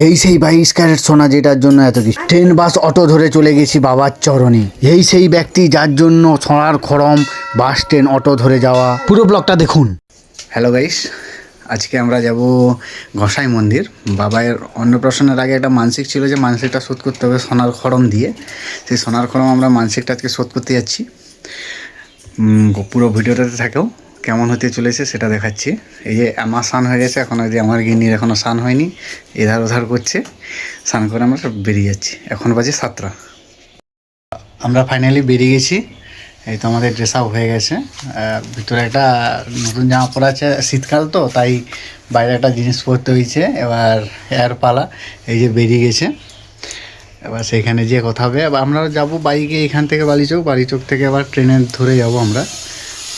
এই সেই বাইশ ক্যারেট সোনা যেটার জন্য এত কিছু। ট্রেন বাস অটো ধরে চলে গেছি বাবার চরণে। এই সেই ব্যক্তি যার জন্য সোনার খড়ম বাস ট্রেন অটো ধরে যাওয়া। পুরো ব্লগটা দেখুন। হ্যালো গাইস আজকে আমরা যাব গোসাই মন্দির। বাবার অন্নপ্রাশনের আগে একটা মানসিক ছিল যে মানসিকটা শোধ করতে হবে সোনার খড়ম দিয়ে। সেই সোনার খড়ম আমরা মানসিকটা আজকে শোধ করতে যাচ্ছি। পুরো ভিডিওটাতে থাকেও। কেমন হতে চলেছে সেটা দেখাচ্ছি। এই যে আমার স্নান হয়ে গেছে, এখন ওই যে আমার গিন্নির এখনও স্নান হয়নি, এধার ওধার করছে। স্নান করে আমরা সব বেরিয়ে যাচ্ছি। এখন বাজে সাতটা। আমরা ফাইনালি বেরিয়ে গেছি। এই তো আমাদের ড্রেস আপ হয়ে গেছে। ভিতরে একটা নতুন জামা পরা আছে, শীতকাল তো, তাই বাইরে একটা জিনিস পরতে হয়েছে। এবার এয়ার পালা, এই যে বেরিয়ে গেছে। এবার সেখানে যেয়ে কথা হবে। এবার আমরা যাব, বাইকে এখান থেকে বালিচক বালিচক থেকে আবার ট্রেনে ধরে যাব আমরা।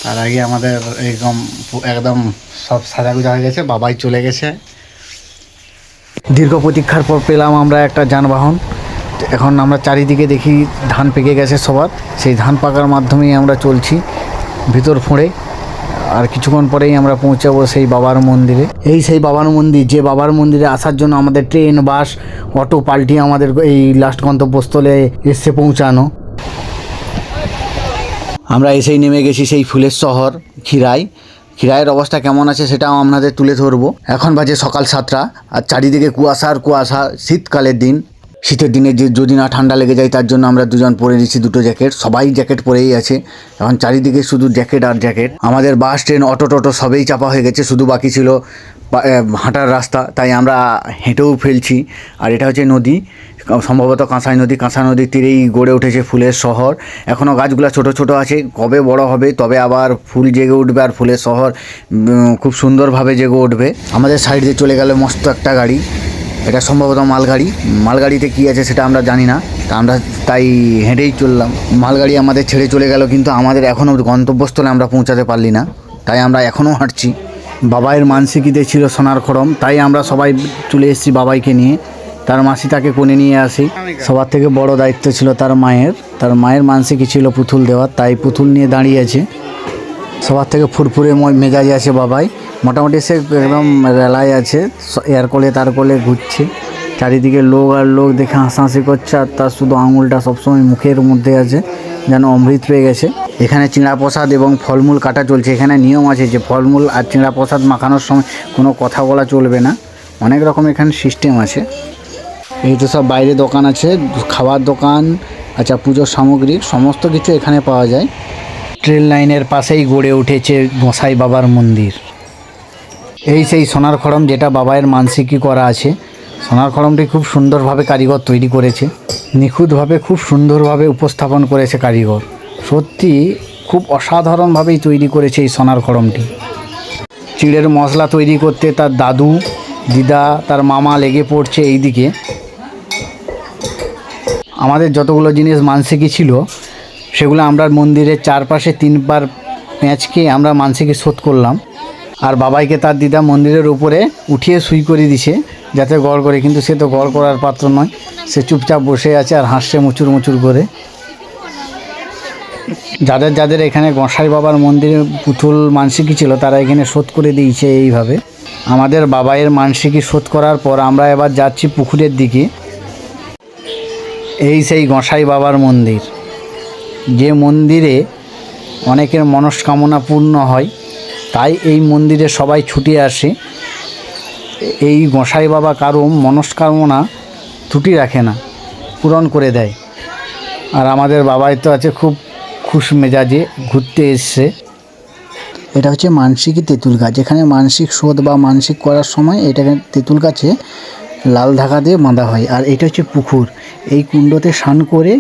তার আগে আমাদের একদম একদম সব সাজাগুজা হয়ে গেছে, বাবাই চলে গেছে। দীর্ঘ প্রতীক্ষার পর পেলাম আমরা একটা যানবাহন। এখন আমরা চারিদিকে দেখি ধান পেকে গেছে সবার। সেই ধান পাকার মাধ্যমেই আমরা চলছি ভিতর ফোঁড়ে। আর কিছুক্ষণ পরেই আমরা পৌঁছাবো সেই বাবার মন্দিরে। এই সেই বাবার মন্দির, যে বাবার মন্দিরে আসার জন্য আমাদের ট্রেন, বাস, অটো পাল্টিয়ে আমাদের এই লাস্ট গন্তব্যস্থলে এসে পৌঁছানো। আমরা এসেই নেমে গেছি সেই ফুলের শহর খিরাই খিরাইয়ের অবস্থা কেমন আছে সেটাও আপনাদের তুলে ধরবো। এখন বাজে সকাল সাতটা, আর চারিদিকে কুয়াশা আর কুয়াশা, শীতকালের দিন। শীতের দিনে যে যদি না ঠান্ডা লেগে যায়, তার জন্য আমরা দুজন পরে নিচ্ছি দুটো জ্যাকেট। সবাই জ্যাকেট পরেই আছে। এখন চারিদিকে শুধু জ্যাকেট আর জ্যাকেট। আমাদের বাস, ট্রেন, অটো, টোটো সবেই চাপা হয়ে গেছে, শুধু বাকি ছিল হাঁটার রাস্তা। তাই আমরা হেঁটেও ফেলছি। আর এটা হচ্ছে নদী। সম্ভবত কাঁসাই নদী। কাঁসা নদীর তীরেই গড়ে উঠেছে ফুলের শহর। এখনও গাছগুলো ছোট ছোট আছে। কবে বড় হবে, তবে আবার ফুল জেগে উঠবে আর ফুলের শহর খুব সুন্দরভাবে জেগে উঠবে। আমাদের সাইড দিয়ে চলে গেল মস্ত একটা গাড়ি। এটা সম্ভবত মালগাড়ি। মালগাড়িতে কী আছে সেটা আমরা জানি না। তা আমরা তাই হেঁটেই চললাম। মালগাড়ি আমাদের ছেড়ে চলে গেল কিন্তু আমাদের এখনও গন্তব্যস্থলে আমরা পৌঁছাতে পারলি না। তাই আমরা এখনও হাঁটছি। বাবাইয়ের মানসিকিতে ছিল সোনার খড়ম। তাই আমরা সবাই চলে এসেছি বাবাইকে নিয়ে। তার মাসি তাকে কোণে নিয়ে আসি। সবার থেকে বড় দায়িত্ব ছিল তার মায়ের। তার মায়ের মানসিকই ছিল পুতুল দেওয়ার। তাই পুতুল নিয়ে দাঁড়িয়ে আছে। সবার থেকে ফুরফুরে মেজাজে আছে বাবাই। মোটামুটি সে একদম রেলায় আছে এর কোলে তার কোলে ঘুরছে। চারিদিকে লোক আর লোক দেখে হাসাহাসি করছে, আর তার শুধু আঙুলটা সবসময় মুখের মধ্যে আছে, যেন অমৃত পেয়ে গেছে। এখানে চিঁড়া প্রসাদ এবং ফলমূল কাটা চলছে। এখানে নিয়ম আছে যে ফলমূল আর চিঁড়া প্রসাদ মাখানোর সময় কোনো কথা বলা চলবে না। অনেক রকম এখানে সিস্টেম আছে। এই তো সব বাইরে দোকান আছে খাবার দোকান আচ্ছা পুজোর সামগ্রী, সমস্ত কিছু এখানে পাওয়া যায়। ট্রেন লাইনের পাশেই গড়ে উঠেছে গোসাই বাবার মন্দির। এই সেই সোনার খড়ম যেটা বাবায়ের মানসিকই করা আছে, সোনার খড়মটি খুব সুন্দরভাবে কারিগর তৈরি করেছে, নিখুঁতভাবে, খুব সুন্দরভাবে উপস্থাপন করেছে কারিগর। সত্যি খুব অসাধারণভাবেই তৈরি করেছে এই সোনার খড়মটি। চিড়ের মশলা তৈরি করতে তার দাদু, দিদা, তার মামা লেগে পড়ছে এই দিকে আমাদের যতগুলো জিনিস মানসিকই ছিল সেগুলো আমরা মন্দিরের চারপাশে তিনবার প্যাঁচকে আমরা মানসিকে শোধ করলাম। আর বাবাইকে তার দিদা মন্দিরের উপরে উঠিয়ে সুই করে দিছে, যাতে গড় করে। কিন্তু সে তো গড় করার পাত্র নয়, সে চুপচাপ বসে আছে আর হাসছে মুচুর মুচুর করে। যাদের যাদের এখানে গোসাই বাবার মন্দিরে পুতুল মানসিকই ছিল, তারা এখানে শোধ করে দিয়েছে এইভাবে। আমাদের বাবাইয়ের মানসিকই শোধ করার পর আমরা এবার যাচ্ছি পুকুরের দিকে। এই সেই গোসাই বাবার মন্দির। যে মন্দিরে অনেকের মনস্কামনা পূর্ণ হয়, তাই এই মন্দিরে সবাই ছুটে আসে। এই গোসাই বাবা কারও মনস্কামনা ত্রুটি রাখে না, পূরণ করে দেয়। আর আমাদের বাবাই তো আছে খুব খুশ মেজাজে ঘুরতে এসছে। এটা হচ্ছে মানসিকই তেঁতুল গাছ। এখানে মানসিক শোধ বা মানসিক করার সময় এটাকে তেঁতুল গাছে লাল ধাগা দিয়ে বাঁধা হয়। আর এটা হচ্ছে পুকুর। এই কুণ্ডতে স্নান করে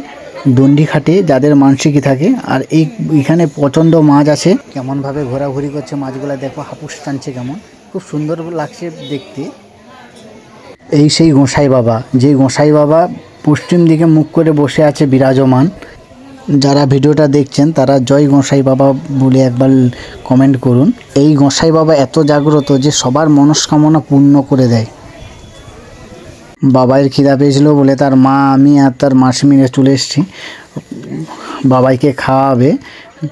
দণ্ডি খাটে যাদের মানসিকই থাকে। আর এই, এখানে প্রচণ্ড মাছ আছে। কেমনভাবে ঘোরাঘুরি করছে মাছগুলো দেখো, হাপুস টানছে কেমন। খুব সুন্দর লাগছে দেখতে। এই সেই গোসাই বাবা, যে গোসাই বাবা পশ্চিম দিকে মুখ করে বসে আছে বিরাজমান। যারা ভিডিওটা দেখছেন, তারা জয় গোসাই বাবা বলে একবার কমেন্ট করুন। এই গোসাই বাবা এত জাগ্রত যে সবার মনস্কামনা পূর্ণ করে দেয়। বাবাইয়ের খিদা পেয়েছিল বলে তার মা, আমি আর তার মাসি মিলে চলে এসেছি। বাবাইকে খাওয়াবে।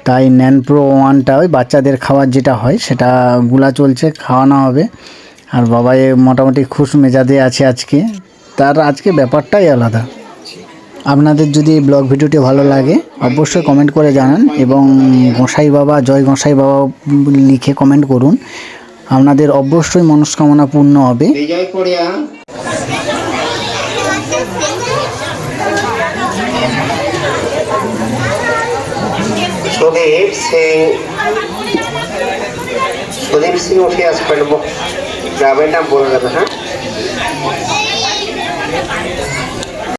তাই ন্যান প্রো ওয়ানটা, ওই বাচ্চাদের খাওয়ার যেটা হয়, সেটা গুলা চলছে, খাওয়ানো হবে। আর বাবাই মোটামুটি খুশ মেজাজে আছে আজকে। তার আজকে ব্যাপারটাই আলাদা। আপনাদের যদি এই ব্লগ ভিডিওটি ভালো লাগে, অবশ্যই কমেন্ট করে জানান এবং গোসাই বাবা, জয় গোসাই বাবা লিখে কমেন্ট করুন। আপনাদের অবশ্যই মনস্কামনা পূর্ণ হবে। सुदीप सिंह सुदीप सिंह उठे हस्बैंड वो प्राइवेट बोल रहा था